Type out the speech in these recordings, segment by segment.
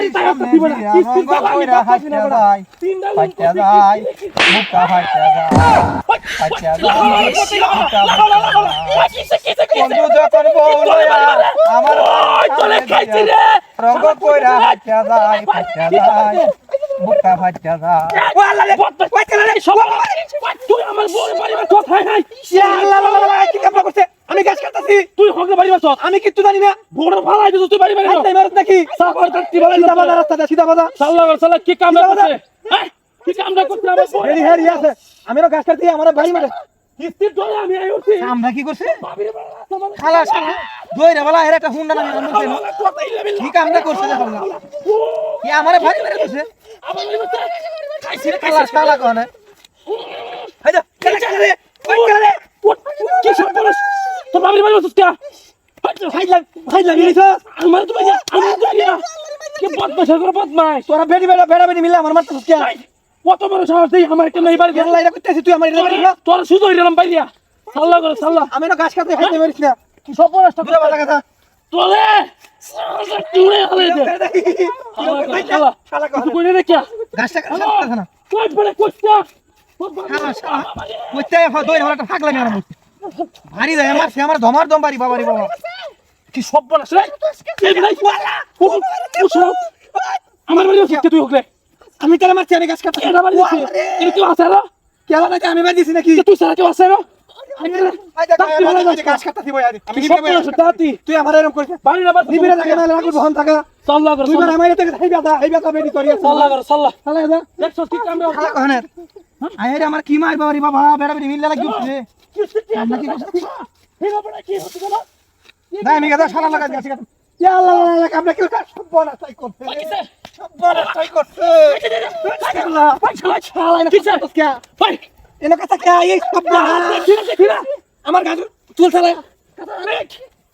বাড়ি টাকা তো দিবে না। কিস্তি রঙ্গ কইরা হাইটা যায় বুকা হাইটা যায় হাইটা যায় বুকা হাইটা যায় বন্ধু যখন বউ লয়া আমার চলে খাইছি রে। রঙ্গ কইরা হাইটা যায় হাইটা যায় বুকা হাইটা যায় ও আল্লাহ রে ওই কেন রে? সব তুই আমার বউর বাড়ি মা কথা আল্লাহ আল্লাহ আল্লাহ কি কাম করছে আমি গাছ কাটতাছি তুই হকে বাড়ি মাছ আমি কিচ্ছু জানি না। বড় ভালো আইছিস তুই বাড়ি বাড়ি। হাইটা মারত নাকি? সাফার কাটতি ভালো সিধা বাজা রাস্তাটা সিধা বাজা সাল্লাহ সাল্লাহ কি কামটা করছে? হ্যাঁ? কি কামটা করছে আমার রেডি হ্যাঁ আছে। আমিও গাছ কাটতে আমার বাড়ি মারে কিস্তির ডরে আমি আই উঠছি। আমরা কি করছে? বাড়া খালা শালা দইরা বালা এর একটা হুন্ডা নামে আমরা কেন কথা ইলা বিল্লাহ কি কামটা করছে দেখো না কি আমারে ভারী মেরে দিছে আমার বাড়ি খাইছি রে খালা শালা কোনে হাইদা কেন কেন রে ওই কেন রে কি সব বলছ তোর বাবিরে বাড়ি মাছ কে হাইলা হাইলা গিয়েছ আমার তো বাড়ি বাড়ি কি বদমাশ করে বদমাশ? তোরা বেডি বেডা বেডা বেডি মিলে আমার মারতে কে কত বড় সাহস দেই আমার একটা নাই বাড়ি গেল লাইরা করতেছিস তুই আমার এটা বাড়ি শুধু হইলাম বাইরিয়া। সাল্লাহ করে সাল্লাহ আমি না গাছ কাটতে হাইতে মারিস না। কি সব বড় দূরে বাজা কথা। তোলে সাল্লাহ হলে দে। সাল্লাহ শালা কিছু কোনে রে কি গাছটা কাটতে না। কই পড়ে কইছা শালা শালা কইতে দইরা বালাটা ফাগলা মেরা মুখ ভারী দেয় আমার সে আমার ধমার দম বাড়ি বাবারি বাবা। কি সব বড় রে এই ভাই আমার বাড়ি আছে তুই হকলে আমি তারা মারছি আমি গাছ কাটতে এটা বাড়ি আছে এটা কি আছে রে কেলা নাকি আমি বাড়ি দিছি নাকি? তুই সারা কি আছে রে কি তুই আমার এরকম করিস বাড়ি না থাকে না লাগবে বহন থাকা। সাল্লাহ করে তুই আমার থেকে হাই ব্যথা হাই ব্যথা বেডি করিয়া সাল্লাহ করে সাল্লাহ। শালা এটা কি কামড়ে শালা আইরে আমার কি মার বাবারি বাবা? বেড়া বেড়ি মিললে লাগি উঠছে। আমরা কি করছি? না আমি গাদা শালা লাগা গাছ ইয়া আল্লাহ আল্লাহ আমরা কি করছ? সব বলা তাই করছে সব বলা তাই করছে। শালা শালা না কিছু কে এনে কথা কে? এই সব আমার কথা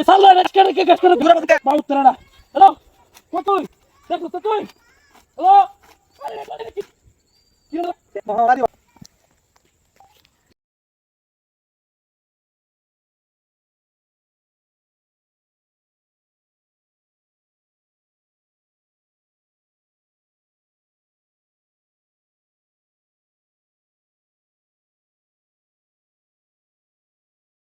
কে সাথে শালা করে এমন করে? ঘুর বেড়ি বহুত তোর আরে হ্যালো? কতই দেখো তো তুই? হ্যালো? মহাবারি